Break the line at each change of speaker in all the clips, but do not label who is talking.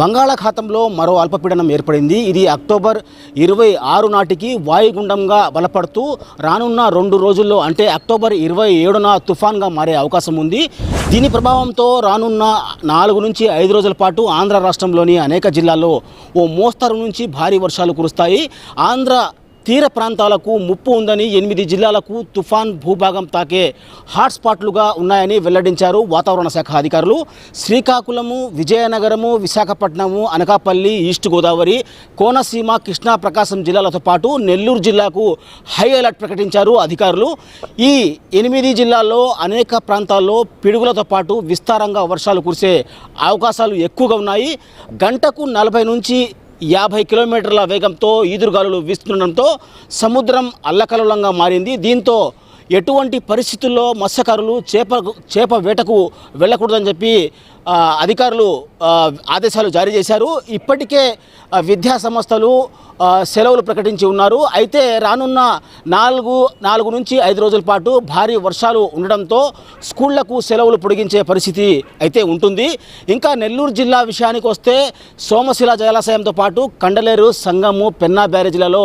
బంగాళాఖాతంలో మరో అల్పపీడనం ఏర్పడింది. ఇది అక్టోబర్ ఇరవై ఆరు నాటికి వాయుగుండంగా బలపడుతూ రానున్న రెండు రోజుల్లో అంటే అక్టోబర్ ఇరవై ఏడున తుఫాన్గా మారే అవకాశం ఉంది. దీని ప్రభావంతో రానున్న నాలుగు నుంచి ఐదు రోజుల పాటు ఆంధ్ర రాష్ట్రంలోని అనేక జిల్లాల్లో ఓ మోస్తరు నుంచి భారీ వర్షాలు కురుస్తాయి. ఆంధ్ర తీర ప్రాంతాలకు ముప్పు ఉందని ఎనిమిది జిల్లాలకు తుఫాన్ భూభాగం తాకే హాట్స్పాట్లుగా ఉన్నాయని వెల్లడించారు వాతావరణ శాఖ అధికారులు. శ్రీకాకుళము విజయనగరము విశాఖపట్నము అనకాపల్లి ఈస్ట్ గోదావరి కోనసీమ కృష్ణా ప్రకాశం జిల్లాలతో పాటు నెల్లూరు జిల్లాకు హై అలర్ట్ ప్రకటించారు అధికారులు. ఈ ఎనిమిది జిల్లాల్లో అనేక ప్రాంతాల్లో పిడుగులతో పాటు విస్తారంగా వర్షాలు కురిసే అవకాశాలు ఎక్కువగా ఉన్నాయి. గంటకు నలభై నుంచి యాభై కిలోమీటర్ల వేగంతో ఈదురుగాలులు వీస్తుండడంతో సముద్రం అల్లకల్లోలంగా మారింది. దీంతో ఎటువంటి పరిస్థితుల్లో మత్స్యకారులు చేప చేప వేటకు వెళ్ళకూడదని చెప్పి అధికారులు ఆదేశాలు జారీ చేశారు. ఇప్పటికే విద్యా సంస్థలు సెలవులు ప్రకటించి ఉన్నారు. అయితే రానున్న నాలుగు నాలుగు నుంచి ఐదు రోజుల పాటు భారీ వర్షాలు ఉండడంతో స్కూళ్ళకు సెలవులు పొడిగించే పరిస్థితి అయితే ఉంటుంది. ఇంకా నెల్లూరు జిల్లా విషయానికి వస్తే సోమశిల జలాశయంతో పాటు కండలేరు సంగము పెన్నా బ్యారేజీలలో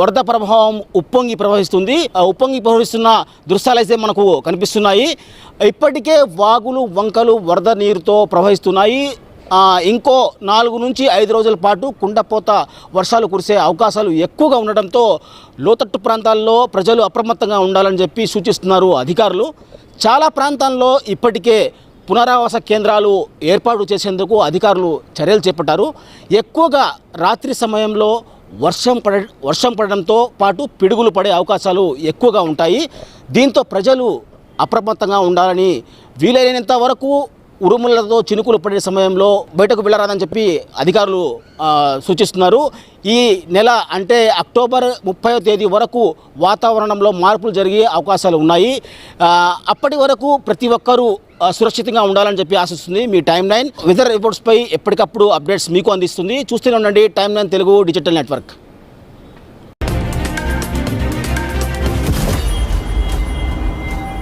వరద ప్రభావం ఉప్పొంగి ప్రవహిస్తుంది. ఉప్పొంగి ప్రవహిస్తున్న దృశ్యాలు అయితే మనకు కనిపిస్తున్నాయి. ఇప్పటికే వాగులు వంకలు వరద నీరుతో ప్రవహిస్తున్నాయి. ఇంకో నాలుగు నుంచి ఐదు రోజుల పాటు కుండపోత వర్షాలు కురిసే అవకాశాలు ఎక్కువగా ఉండడంతో లోతట్టు ప్రాంతాల్లో ప్రజలు అప్రమత్తంగా ఉండాలని చెప్పి సూచిస్తున్నారు అధికారులు. చాలా ప్రాంతాల్లో ఇప్పటికే పునరావాస కేంద్రాలు ఏర్పాటు చేసేందుకు అధికారులు చర్యలు చేపట్టారు. ఎక్కువగా రాత్రి సమయంలో వర్షం పడ వర్షం పడడంతో పాటు పిడుగులు పడే అవకాశాలు ఎక్కువగా ఉంటాయి. దీంతో ప్రజలు అప్రమత్తంగా ఉండాలని వీలైనంత వరకు ఉరుములతో చినుకులు పడే సమయంలో బయటకు వెళ్ళరాదని చెప్పి అధికారులు సూచిస్తున్నారు. ఈ నెల అంటే అక్టోబర్ ముప్పై తేదీ వరకు వాతావరణంలో మార్పులు జరిగే అవకాశాలు ఉన్నాయి. అప్పటి వరకు ప్రతి ఒక్కరూ సురక్షితంగా ఉండాలని చెప్పి ఆశిస్తుంది మీ టైం లైన్. వెదర్ రిపోర్ట్స్పై ఎప్పటికప్పుడు అప్డేట్స్ మీకు అందిస్తుంది. చూస్తూనే ఉండండి time line Telugu digital network.